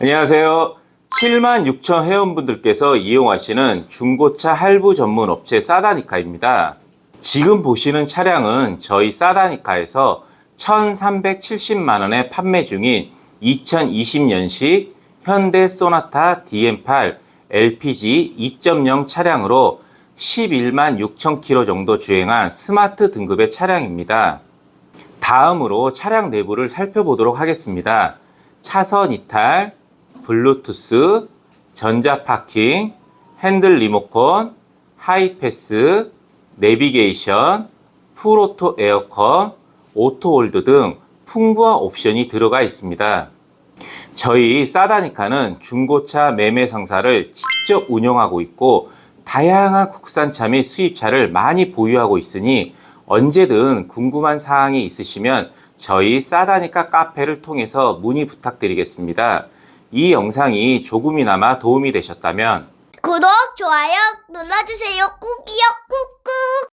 안녕하세요. 7만 6천 회원분들께서 이용하시는 중고차 할부 전문 업체 사다니카입니다. 지금 보시는 차량은 저희 사다니카에서 1,370만 원에 판매 중인 2020년식 현대 소나타 DM8 LPG 2.0 차량으로 11만 6천 킬로 정도 주행한 스마트 등급의 차량입니다. 다음으로 차량 내부를 살펴보도록 하겠습니다. 차선 이탈, 블루투스, 전자 파킹, 핸들 리모컨, 하이패스, 내비게이션, 풀오토 에어컨, 오토홀드 등 풍부한 옵션이 들어가 있습니다. 저희 사다니카는 중고차 매매 상사를 직접 운영하고 있고 다양한 국산차 및 수입차를 많이 보유하고 있으니 언제든 궁금한 사항이 있으시면 저희 사다니카 카페를 통해서 문의 부탁드리겠습니다. 이 영상이 조금이나마 도움이 되셨다면 구독, 좋아요 눌러주세요. 꾹이요, 꾹꾹.